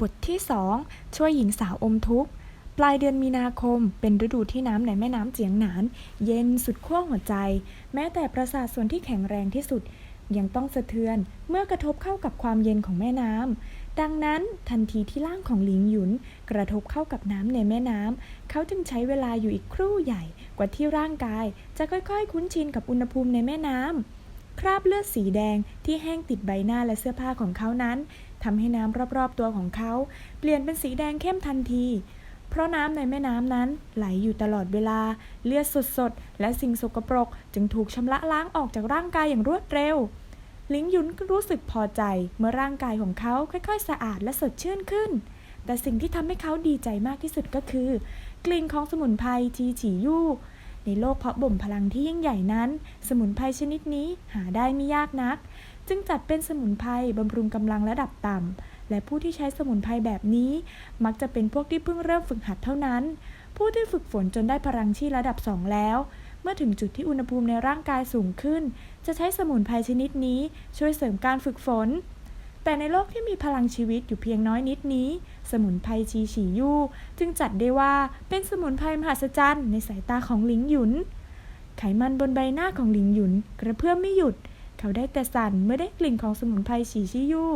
บทที่ 2 ช่วยหญิงสาวอมทุกข์ ปลายเดือนมีนาคม เป็นฤดูที่น้ำในแม่น้ำเจียงหนาน เย็นสุดขั้วหัวใจ แม้แต่ประสาทส่วนที่แข็งแรงที่สุด ยังต้องสะเทือนเมื่อกระทบเข้ากับความเย็นของแม่น้ำดังนั้นทันทีที่ร่างของหลิงหยุน กระทบเข้ากับน้ำในแม่น้ำเขาจึงใช้เวลาอยู่อีกครู่ใหญ่กว่าที่ร่างกาย จะค่อยๆ คุ้นชินกับอุณหภูมิในแม่น้ำ คราบเลือดสีแดงที่แห้งติดใบหน้าและเสื้อผ้าของเขานั้นทำให้น้ำรอบๆตัวของเขา เปลี่ยนเป็นสีแดงเข้มทันที เพราะน้ำในแม่น้ำนั้นไหลอยู่ตลอดเวลา เลือดสดๆ และสิ่งสกปรก จึงถูกชำระล้างออกจากร่างกายอย่างรวดเร็ว ลิงยุนก็รู้สึกพอใจเมื่อร่างกายของเขาค่อยๆ สะอาดและสดชื่นขึ้น แต่สิ่งที่ทำให้เขาดีใจมากที่สุดก็คือ กลิ่นของสมุนไพรจีฉียู่ ในโลกเพาะบ่มพลังที่ยิ่งใหญ่นั้น สมุนไพรชนิดนี้หาได้ไม่ยากนัก จึงจัดเป็นสมุนไพรบำรุงกำลังระดับต่ำ และผู้ที่ใช้สมุนไพรแบบนี้ มักจะเป็นพวกที่เพิ่งเริ่มฝึกหัดเท่านั้น ผู้ที่ฝึกฝนจนได้พลังชีระดับสองแล้ว เมื่อถึงจุดที่อุณหภูมิในร่างกายสูงขึ้น จะใช้สมุนไพรชนิดนี้ ช่วยเสริมการฝึกฝน แต่ในโลกที่มีพลังชีวิตอยู่เพียงน้อยนิดนี้ สมุนไพรชีฉียู่ จึงจัดได้ว่าเป็นสมุนไพรมหัศจรรย์ในสายตาของหลิงหยุน ไขมันบนใบหน้าของหลิงหยุนกระเพื่อมไม่หยุด เขาได้แต่สั่นเมื่อได้กลิ่นของสมุนไพรฉีชิยู่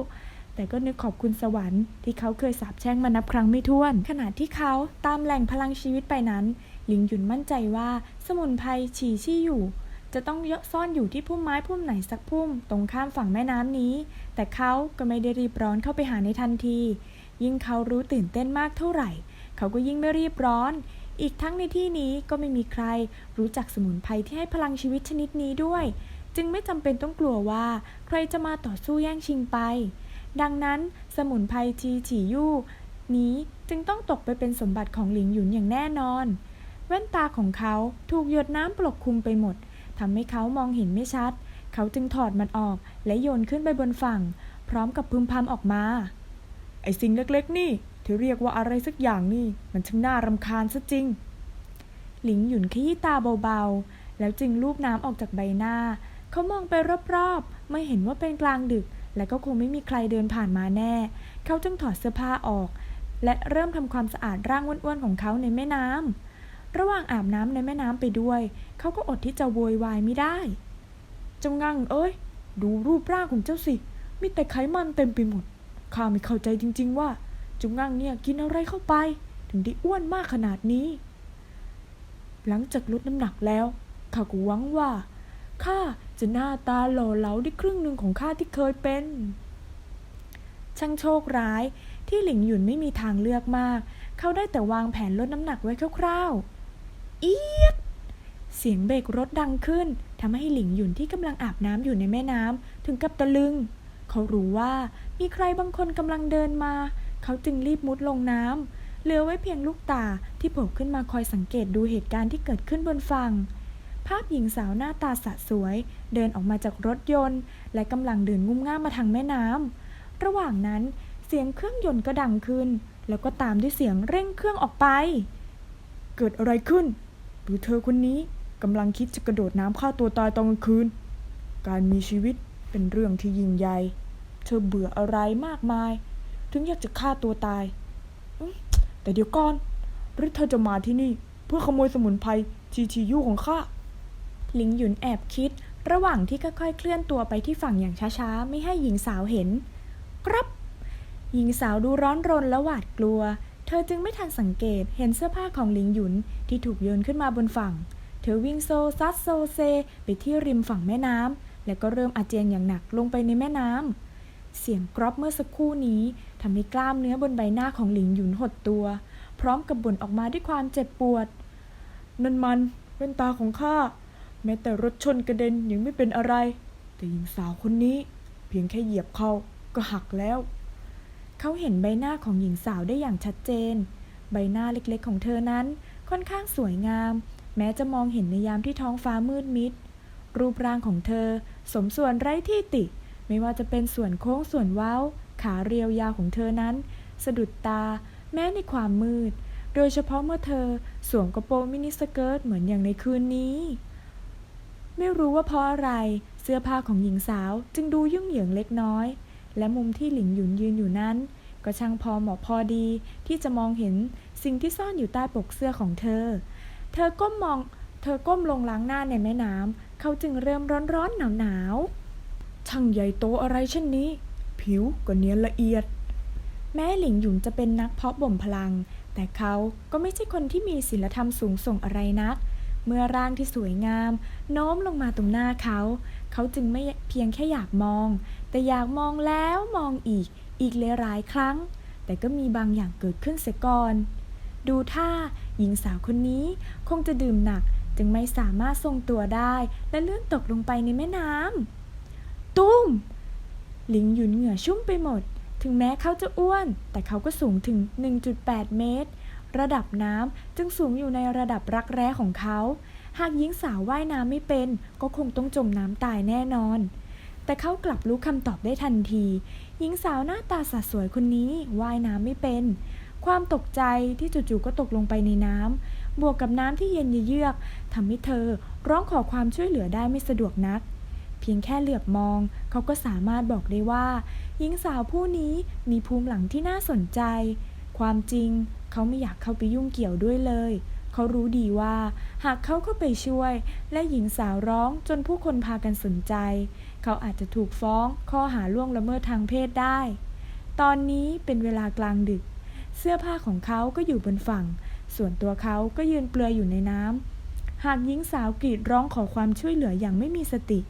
แต่ก็นึกขอบคุณสวรรค์ที่เขาเคยสาบแช่งมานับครั้งไม่ถ้วน ขณะที่เขาตามแหล่งพลังชีวิตไปนั้น หลิงหยุนมั่นใจว่าสมุนไพรฉีชี่อยู่ จะต้องยซ่อนอยู่ที่พุ่มไม้พุ่มไหนสักพุ่ม ตรงข้ามฝั่งแม่น้ำนี้ แต่เขาก็ไม่ได้รีบร้อนเข้าไปหาในทันที ยิ่งเขารู้ตื่นเต้นมากเท่าไหร่ เขาก็ยิ่งไม่รีบร้อน อีกทั้งในที่นี้ก็ไม่มีใครรู้จักสมุนไพรที่ให้พลังชีวิตชนิดนี้ด้วย จึงไม่จำเป็นต้องกลัวว่า ใครจะมาต่อสู้แย่งชิงไป ดังนั้นสมุนไพรจีฉียู่นี้จึงต้องตกไปเป็นสมบัติของหลิงหยุนอย่างแน่นอน แว่นตาของเขาถูกหยดน้ำปกคลุมไปหมดทำให้เขามองเห็นไม่ชัด เขาจึงถอดมันออกและโยนขึ้นไปบนฝั่ง พร้อมกับพึมพำออกมา ไอสิ่งเล็กๆ นี่ที่เรียกว่าอะไรสักอย่างนี่ มันช่างน่ารำคาญซะจริง หลิงหยุนขยี้ตาเบาๆ แล้วจึงลูบน้ำออกจากใบหน้า เขามองไปรอบๆ ไม่เห็นว่าเป็นกลางดึก และก็คงไม่มีใครเดินผ่านมาแน่ เขาจึงถอดเสื้อผ้าออก และเริ่มทำความสะอาดร่างอ้วนๆของเขาในแม่น้ำระหว่างอาบน้ำในแม่น้ำไปด้วย เขาก็อดที่จะโวยวายไม่ได้เจ้างั่งเอ้ย ดูรูปร่างของเจ้าสิ มีแต่ไขมันเต็มไปหมด ข้าไม่เข้าใจจริง ๆ ว่าจ้างั่งเนี่ยกินอะไรเข้าไป ถึงได้อ้วนมากขนาดนี้ หลังจากลดน้ำหนักแล้วข้าก็หวังว่าข้าจะหน้าตาหล่อเหลาได้ครึ่งหนึ่งของข้าที่เคยเป็น ช่างโชคร้ายที่หลิงหยุนไม่มีทางเลือกมาก เขาได้แต่วางแผนลดน้ำหนักไว้คร่าวๆ เอียด เสียงเบรกรถดังขึ้นทำให้หลิงหยุนที่กำลังอาบน้ำอยู่ในแม่น้ำถึงกับตะลึง เขารู้ว่า มีใครบางคนกำลังเดินมา เขาจึงรีบมุดลงน้ำเหลือไว้เพียงลูกตาที่โผล่ขึ้นมาคอยสังเกตดูเหตุการณ์ที่เกิดขึ้นบนฝั่ง ภาพหญิงสาวหน้าตาสะสวย เดินออกมาจากรถยนต์ และกำลังเดินงุ่มง่ามมาทางแม่น้ำระหว่างนั้นเสียงเครื่องยนต์ก็ดังขึ้น แล้วก็ตามด้วยเสียงเร่งเครื่องออกไป เกิดอะไรขึ้น หรือเธอคนนี้กำลังคิดจะกระโดดน้ำฆ่าตัวตายตอนกลางคืน การมีชีวิตเป็นเรื่องที่ยิ่งใหญ่ ธอเบื่ออะไรมากมาย ถึงอยากจะฆ่าตัวตายแต่เดี๋ยวก่อน หรือเธอจะมาที่นี่ เพื่อขโมยสมุนไพรชีชียูของข้าหลิงหยุนแอบคิด ระหว่างที่ค่อยๆเคลื่อนตัวไปที่ฝั่งอย่างช้าๆ ไม่ให้หญิงสาวเห็น ครับ หญิงสาวดูร้อนรนและหวาดกลัว เธอจึงไม่ทันสังเกตเห็นเสื้อผ้าของหลิงหยุนที่ถูกโยนขึ้นมาบนฝั่ง เธอวิ่งโซซัดโซเซ ไปที่ริมฝั่งแม่น้ำและก็เริ่มอาเจียนอย่างหนักลงไปในแม่น้ำ เสียงกรอบเมื่อสักครู่นี้ทำให้กล้ามเนื้อบนใบหน้าของหลิงหยุนหดตัว พร้อมกับบ่นออกมาด้วยความเจ็บปวด นั่นมันเป็นตาของข้า แม้แต่รถชนกระเด็นยังไม่เป็นอะไร แต่หญิงสาวคนนี้ เพียงแค่เหยียบเขาก็หักแล้ว เขาเห็นใบหน้าของหญิงสาวได้อย่างชัดเจน ใบหน้าเล็กๆของเธอนั้นค่อนข้างสวยงาม แม้จะมองเห็นในยามที่ท้องฟ้ามืดมิด รูปร่างของเธอ สมส่วนไร้ที่ติ ไม่ว่าจะเป็นส่วนโค้งส่วนเว้า ขาเรียวยาวของเธอนั้น สะดุดตา แม้ในความมืด โดยเฉพาะเมื่อเธอสวมกระโปรงมินิสเกิร์ตเหมือนอย่างในคืนนี้ ไม่รู้ว่าเพราะอะไรเสื้อผ้าของหญิงสาวจึงดูยุ่งเหยิงเล็กน้อย และมุมที่หลิงหยุนยืนอยู่นั้น ก็ช่างพอเหมาะพอดีที่จะมองเห็นสิ่งที่ซ่อนอยู่ใต้ปกเสื้อของเธอ เธอก้มมอง เธอก้มลงล้างหน้าในแม่น้ำเขาจึงเริ่มร้อนๆหนาวๆ ช่างใหญ่โตอะไรเช่นนี้ ผิวก็เนียนละเอียด แม้หลิงหยุนจะเป็นนักเพาะบ่มพลัง แต่เขาก็ไม่ใช่คนที่มีศีลธรรมสูงส่งอะไรนัก เมื่อร่างที่สวยงามโน้มลงมาตรงหน้าเขา เขาจึงไม่เพียงแค่อยากมอง แต่อยากมองแล้วมองอีก อีกหลายครั้ง แต่ก็มีบางอย่างเกิดขึ้นเสียก่อน ดูท่าหญิงสาวคนนี้คงจะดื่มหนักจึงไม่สามารถทรงตัวได้และเลื่อนตกลงไปในแม่น้ำ ตุ้มหลิงหยุนเหงื่อชุ่มไปหมด ถึงแม้เขาจะอ้วน แต่เขาก็สูงถึง 1.8 เมตร ระดับน้ำจึงสูงอยู่ในระดับรักแร้ของเขา หากหญิงสาวว่ายน้ำไม่เป็น ก็คงต้องจมน้ำตายแน่นอน แต่เขากลับรู้คำตอบได้ทันที หญิงสาวหน้าตาสะสวยคนนี้ว่ายน้ำไม่เป็น ความตกใจที่จู่ๆก็ตกลงไปในน้ำบวกกับน้ำที่เย็นเยือกทำให้เธอร้องขอความช่วยเหลือได้ไม่สะดวกนัก เพียงแค่เหลือบมอง เขาก็สามารถบอกได้ว่า หญิงสาวผู้นี้มีภูมิหลังที่น่าสนใจ ความจริง เขาไม่อยากเข้าไปยุ่งเกี่ยวด้วยเลย เขารู้ดีว่า หากเขาเข้าไปช่วย และหญิงสาวร้องจนผู้คนพากันสนใจ เขาอาจจะถูกฟ้องข้อหาล่วงละเมิดทางเพศได้ ตอนนี้เป็นเวลากลางดึก เสื้อผ้าของเขาก็อยู่บนฝั่ง ส่วนตัวเขาก็ยืนเปลือยอยู่ในน้ำหากหญิงสาวกรีดร้องขอความช่วยเหลืออย่างไม่มีสติ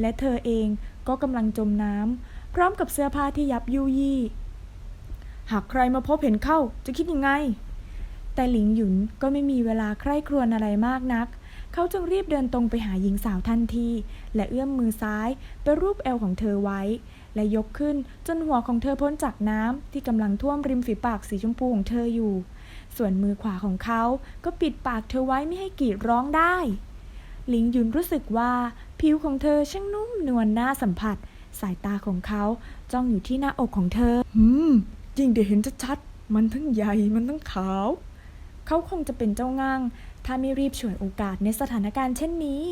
และเธอเองก็กำลังจมน้ำพร้อมกับเสื้อผ้าที่ยับยุยี่ หากใครมาพบเห็นเข้าจะคิดยังไง แต่หลิงหยุนก็ไม่มีเวลาใคร่ครวญอะไรมากนัก เขาจึงรีบเดินตรงไปหาหญิงสาวทันที และเอื้อมมือซ้ายไปรูปเอวของเธอไว้ และยกขึ้นจนหัวของเธอพ้นจากน้ำที่กำลังท่วมริมฝีปากสีชมพูของเธออยู่ ส่วนมือขวาของเขาก็ปิดปากเธอไว้ไม่ให้กรีดร้องได้หลิงหยุนรู้สึกว่า ผิวของเธอช่างนุ่มนวลน่าสัมผัส สายตาของเขาจ้องอยู่ที่หน้าอกของเธอ หืม ยิ่งได้เห็นชัดๆ มันทั้งใหญ่ มันทั้งขาว เขาคงจะเป็นเจ้าง่าง ถ้าไม่รีบฉวยโอกาสในสถานการณ์เช่นนี้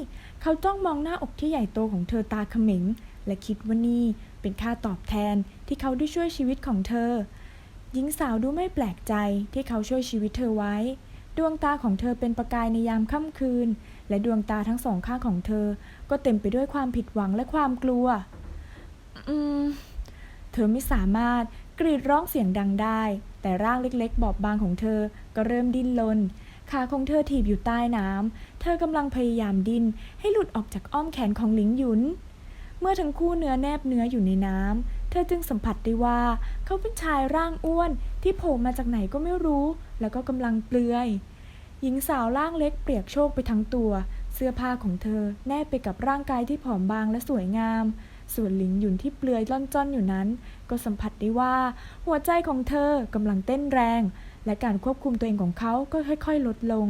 เขาจ้องมองหน้าอกที่ใหญ่โตของเธอตาเขม็ง และคิดว่านี่เป็นค่าตอบแทนที่เขาได้ช่วยชีวิตของเธอ หญิงสาวดูไม่แปลกใจที่เขาช่วยชีวิตเธอไว้ ดวงตาของเธอเป็นประกายในยามค่ำคืน และดวงตาทั้งสองข้างของเธอ ก็เต็มไปด้วยความผิดหวังและความกลัว อืม เธอไม่สามารถกรีดร้องเสียงดังได้ แต่ร่างเล็กๆ บอบบางของเธอก็เริ่มดิ้นรนขาของเธอถีบอยู่ใต้น้ำ เธอกำลังพยายามดิ้นให้หลุดออกจากอ้อมแขนของหลิงหยุน เมื่อทั้งคู่เนื้อแนบเนื้ออยู่ในน้ำ เธอจึงสัมผัสได้ว่าเขาเป็นชายร่างอ้วนที่โผล่มาจากไหนก็ไม่รู้ แล้วก็กำลังเปลือย หญิงสาวร่างเล็กเปียกโชกไปทั้งตัว สื้อผ้าของเธอแนบไปกับร่างกายที่ผอมบางและสวยงาม ส่วนหลิงหยุนที่เปลือยล่อนจ้อนอยู่นั้น ก็สัมผัสได้ว่า หัวใจของเธอกำลังเต้นแรง และการควบคุมตัวเองของเขาก็ค่อยๆ ลดลง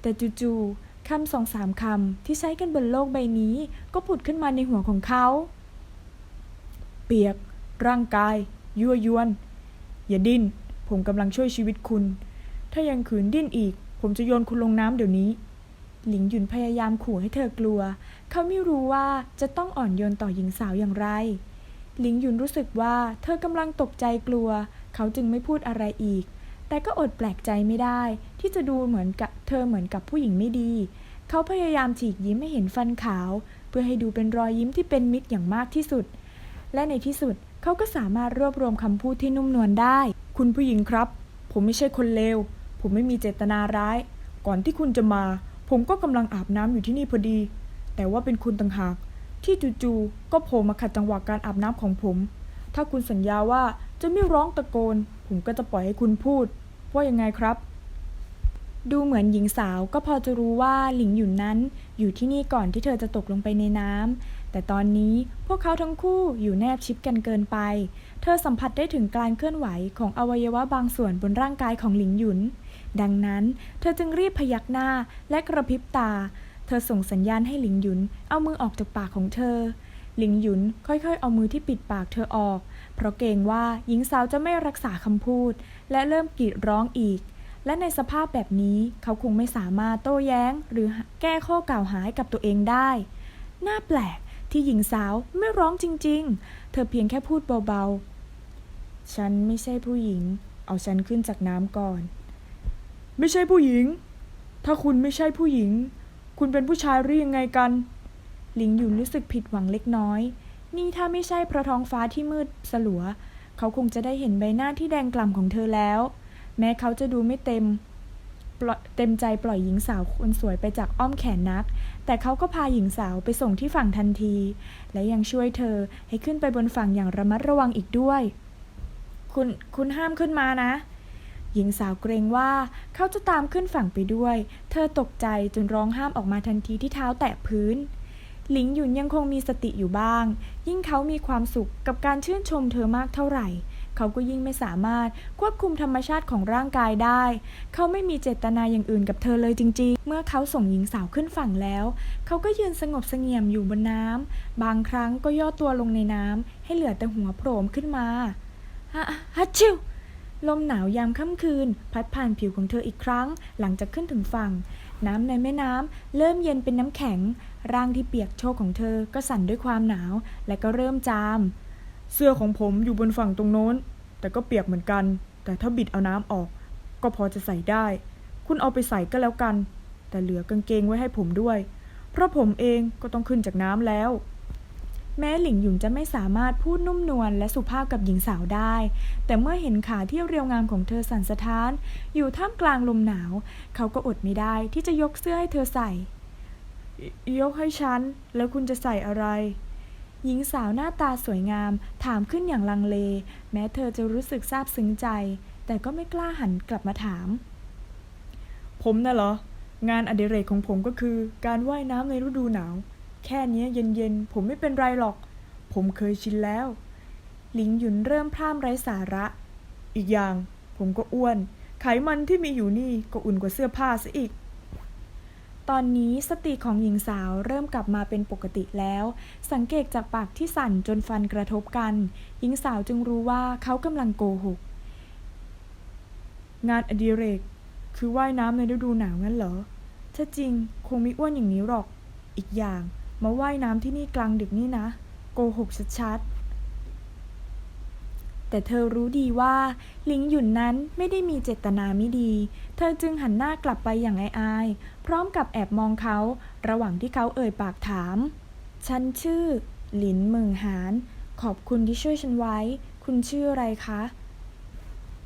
แต่จู่ๆคำสองสามคำที่ใช้กันบนโลกใบนี้ ก็ผุดขึ้นมาในหัวของเขา เปียก ร่างกาย ยั่วยวน อย่าดิ้น ผมกำลังช่วยชีวิตคุณ ถ้ายังขืนดิ้นอีก ผมจะโยนคุณลงน้ำเดี๋ยวนี้ หลิงหยุนพยายามขู่ให้เธอกลัว เขาไม่รู้ว่าจะต้องอ่อนโยนต่อหญิงสาวอย่างไร หลิงหยุนรู้สึกว่าเธอกำลังตกใจกลัว เขาจึงไม่พูดอะไรอีก แต่ก็อดแปลกใจไม่ได้ ที่จะดูเหมือนกับเธอเหมือนกับผู้หญิงไม่ดี เขาพยายามฉีกยิ้มให้เห็นฟันขาว เพื่อให้ดูเป็นรอยยิ้มที่เป็นมิตรอย่างมากที่สุด และในที่สุดเขาก็สามารถรวบรวมคำพูดที่นุ่มนวลได้ คุณผู้หญิงครับ ผมไม่ใช่คนเลว ผมไม่มีเจตนาร้าย ก่อนที่คุณจะมา ผมก็กำลังอาบน้ำอยู่ที่นี่พอดี แต่ว่าเป็นคุณต่างหาก ที่จู่ๆก็โผล่มาขัดจังหวะการอาบน้ำของผม ถ้าคุณสัญญาว่าจะไม่ร้องตะโกน ผมก็จะปล่อยให้คุณพูด ว่ายังไงครับ ดูเหมือนหญิงสาวก็พอจะรู้ว่าหลิงหยุนนั้น อยู่ที่นี่ก่อนที่เธอจะตกลงไปในน้ำแต่ตอนนี้พวกเขาทั้งคู่อยู่แนบชิดกันเกินไป เธอสัมผัสได้ถึงการเคลื่อนไหวของอวัยวะบางส่วนบนร่างกายของหลิงหยุน ดังนั้น เธอจึงรีบพยักหน้าและกระพริบตา เธอส่งสัญญาณให้หลิงหยุนเอามือออกจากปากของเธอ หลิงหยุนค่อยๆ เอามือที่ปิดปากเธอออก เพราะเกรงว่าหญิงสาวจะไม่รักษาคำพูด และเริ่มกรีดร้องอีก และในสภาพแบบนี้เขาคงไม่สามารถโต้แย้ง หรือแก้ข้อกล่าวหาให้กับตัวเองได้ น่าแปลกที่หญิงสาวไม่ร้องจริง ๆ เธอเพียงแค่พูดเบาๆ ฉันไม่ใช่ผู้หญิง เอาฉันขึ้นจากน้ำก่อน ไม่ใช่ผู้หญิง ถ้าคุณไม่ใช่ผู้หญิง คุณเป็นผู้ชายหรือยังไงกัน หลิงหยุนรู้สึกผิดหวังเล็กน้อย นี่ถ้าไม่ใช่เพราะท้องฟ้าที่มืดสลัว เขาคงจะได้เห็นใบหน้าที่แดงกล่ำของเธอแล้ว แม้เขาจะดูไม่เต็มเต็มใจปล่อยหญิงสาวคนสวยไปจากอ้อมแขนนัก แต่เขาก็พาหญิงสาวไปส่งที่ฝั่งทันที และยังช่วยเธอให้ขึ้นไปบนฝั่งอย่างระมัดระวังอีกด้วย คุณ คุณห้ามขึ้นมานะ หญิงสาวเกรงว่าเขาจะตามขึ้นฝั่งไปด้วย เธอตกใจจนร้องห้ามออกมาทันทีที่เท้าแตะพื้น หลิงหยุนยังคงมีสติอยู่บ้าง ยิ่งเขามีความสุขกับการชื่นชมเธอมากเท่าไหร่ เขาก็ยิ่งไม่สามารถควบคุมธรรมชาติของร่างกายได้ เขาไม่มีเจตนาอย่างอื่นกับเธอเลยจริง ๆ เมื่อเขาส่งหญิงสาวขึ้นฝั่งแล้ว เขาก็ยืนสงบเสงี่ยมอยู่บนน้ำบางครั้งก็ย่อตัวลงในน้ำให้เหลือแต่หัวโผล่ขึ้นมาฮะฮัชชิว ลมหนาวยามค่ำคืน พัดผ่านผิวของเธออีกครั้ง หลังจากขึ้นถึงฝั่ง น้ำในแม่น้ำเริ่มเย็นเป็นน้ำแข็ง ร่างที่เปียกโชกของเธอก็สั่นด้วยความหนาว และก็เริ่มจาม เสื้อของผมอยู่บนฝั่งตรงโน้น แต่ก็เปียกเหมือนกัน แต่ถ้าบิดเอาน้ำออก ก็พอจะใส่ได้ คุณเอาไปใส่ก็แล้วกัน แต่เหลือกางเกงไว้ให้ผมด้วย เพราะผมเองก็ต้องขึ้นจากน้ำแล้ว แม้หลิงหยุนจะไม่สามารถพูดนุ่มนวลและสุภาพกับหญิงสาวได้ แต่เมื่อเห็นขาที่เรียวงามของเธอสั่นสะท้าน อยู่ท่ามกลางลมหนาว เขาก็อดไม่ได้ที่จะยกเสื้อให้เธอใส่ ยกให้ฉัน แล้วคุณจะใส่อะไร หญิงสาวหน้าตาสวยงาม ถามขึ้นอย่างลังเล แม้เธอจะรู้สึกซาบซึ้งใจ แต่ก็ไม่กล้าหันกลับมาถาม ผมน่ะเหรอ งานอดิเรกของผมก็คือ การว่ายน้ำในฤดูหนาว แค่เนี้ยเย็นๆ ผมไม่เป็นไรหรอก ผมเคยชินแล้ว หลิงหยุนเริ่มพร่ำไร้สาระ อีกอย่าง ผมก็อ้วน ไขมันที่มีอยู่นี่ก็อุ่นกว่าเสื้อผ้าซะอีก ตอนนี้สติของหญิงสาวเริ่มกลับมาเป็นปกติแล้ว สังเกตจากปากที่สั่นจนฟันกระทบกัน หญิงสาวจึงรู้ว่าเขากำลังโกหก งานอดิเรก คือว่ายน้ำในฤดูหนาวงั้นเหรอ ถ้าจริงคงไม่อ้วนอย่างนี้หรอก อีกอย่าง มาว่ายน้ำที่นี่กลางดึกนี่นะ โกหกชัดๆ แต่เธอรู้ดีว่าหลิงหยุนนั้นไม่ได้มีเจตนาไม่ดี เธอจึงหันหน้ากลับไปอย่างอายๆ พร้อมกับแอบมองเขาระหว่างที่เขาเอ่ยปากถาม ฉันชื่อ หลินเมิงหาน ขอบคุณที่ช่วยฉันไว้ คุณชื่ออะไรคะ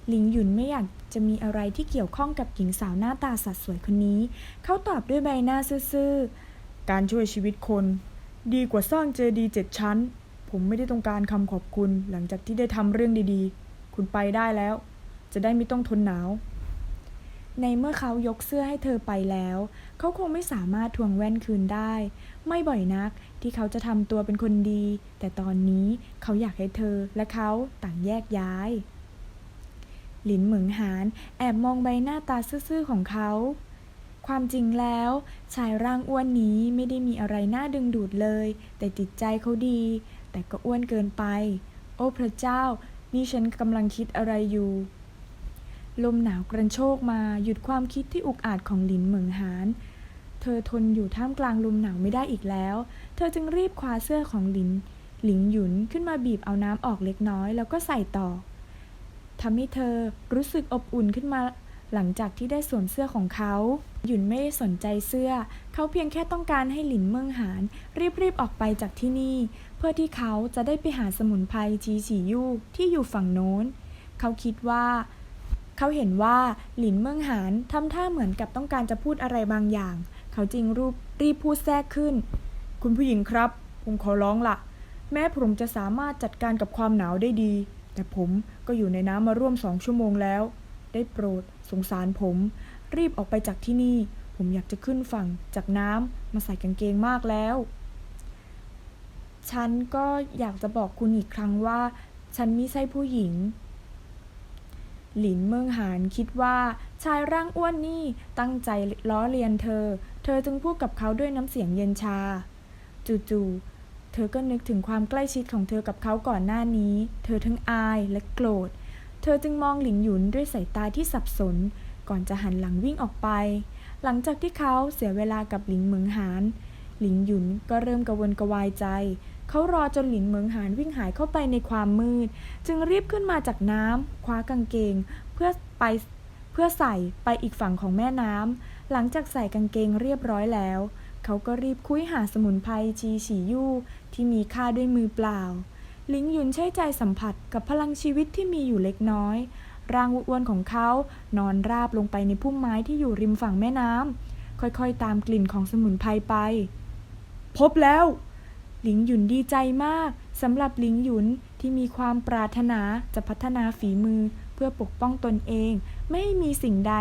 หลิงหยุนไม่อยากจะมีอะไรที่เกี่ยวข้องกับหญิงสาวหน้าตาสัดสวยคนนี้ เขาตอบด้วยใบหน้าซื่อๆ การช่วยชีวิตคน ดีกว่าสร้างเจดีย์เจ็ดชั้น ผมไม่ได้ต้องการคำขอบคุณหลังจากที่ได้ทำเรื่องดีๆ คุณไปได้แล้ว จะได้ไม่ต้องทนหนาว ในเมื่อเขายกเสื้อให้เธอไปแล้ว เขาคงไม่สามารถทวงแว่นคืนได้ ไม่บ่อยนักที่เขาจะทำตัวเป็นคนดี แต่ตอนนี้เขาอยากให้เธอและเขาต่างแยกย้ายหลินเหมิงหานแอบมองใบหน้าตาซื่อๆของเขา ความจริงแล้ว ชายร่างอ้วนนี้ไม่ได้มีอะไรน่าดึงดูดเลย แต่จิตใจเขาดี แต่ก็อ้วนเกินไป โอ้พระเจ้า นี่ฉันกำลังคิดอะไรอยู่ ลมหนาวกระโชกมาหยุดความคิดที่อุกอาจของหลินเหมิงหานเธอทนอยู่ท่ามกลางลมหนาวไม่ได้อีกแล้ว เธอจึงรีบคว้าเสื้อของหลิน หลิงหยุนขึ้นมาบีบเอาน้ำออกเล็กน้อยแล้วก็ใส่ต่อทำให้เธอรู้สึกอบอุ่นขึ้นมา หลังจากที่ได้สวมเสื้อของเขา หยุนไม่ได้สนใจเสื้อ เขาเพียงแค่ต้องการให้หลินเมืองหานรีบๆออกไปจากที่นี่ เพื่อที่เขาจะได้ไปหาสมุนไพรจีฉียู่ที่อยู่ฝั่งโน้น เขาคิดว่า เขาเห็นว่าหลินเมืองหานทำท่าเหมือนกับต้องการจะพูดอะไรบางอย่าง เขาจึงรูปรีบพูดแทรกขึ้น คุณผู้หญิงครับ ผมขอร้องล่ะ แม้ผมจะสามารถจัดการกับความหนาวได้ดี แต่ผมก็อยู่ในน้ำมาร่วมสองชั่วโมงแล้ว ได้โปรด สงสารผม รีบออกไปจากที่นี่ ผมอยากจะขึ้นฝั่งจากน้ำมาใส่กางเกงมากแล้ว ฉันก็อยากจะบอกคุณอีกครั้งว่า ฉันไม่ใช่ผู้หญิง หลินเมืองหานคิดว่าชายร่างอ้วนนี่ตั้งใจล้อเลียนเธอ เธอจึงพูดกับเขาด้วยน้ำเสียงเย็นชา จู่ๆเธอก็นึกถึงความใกล้ชิดของเธอกับเขาก่อนหน้านี้ เธอทั้งอายและโกรธ เธอจึงมองหลิงหยุนด้วยสายตาที่สับสน ก่อนจะหันหลังวิ่งออกไป หลังจากที่เขาเสียเวลากับหลิงเหมิงหาน หลิงหยุนก็เริ่มกระวนกระวายใจ เขารอจนหลินเหมิงหานวิ่งหายเข้าไปในความมืด จึงรีบขึ้นมาจากน้ำคว้ากางเกง เพื่อไปเพื่อใส่ไปอีกฝั่งของแม่น้ำหลังจากใส่กางเกงเรียบร้อยแล้ว เขาก็รีบคุ้ยหาสมุนไพรจีฉียู่ที่มีค่าด้วยมือเปล่า ลิงหยุนใช้ใจสัมผัสกับพลังชีวิตที่มีอยู่เล็กน้อย ร่างอ้วนของเขานอนราบลงไปในพุ่มไม้ที่อยู่ริมฝั่งแม่น้ำค่อยๆ ตามกลิ่นของสมุนไพรไป พบแล้ว หลิงหยุนดีใจมากสำหรับหลิงหยุนที่มีความปรารถนาจะพัฒนาฝีมือเพื่อปกป้องตนเอง ไม่ให้มีสิ่งใด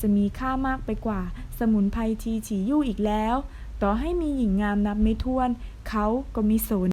จะมีค่ามากไปกว่า สมุนไพรชีฉียู่อีกแล้ว ต่อให้มีหญิงงามนับไม่ถ้วน เขาก็มิสน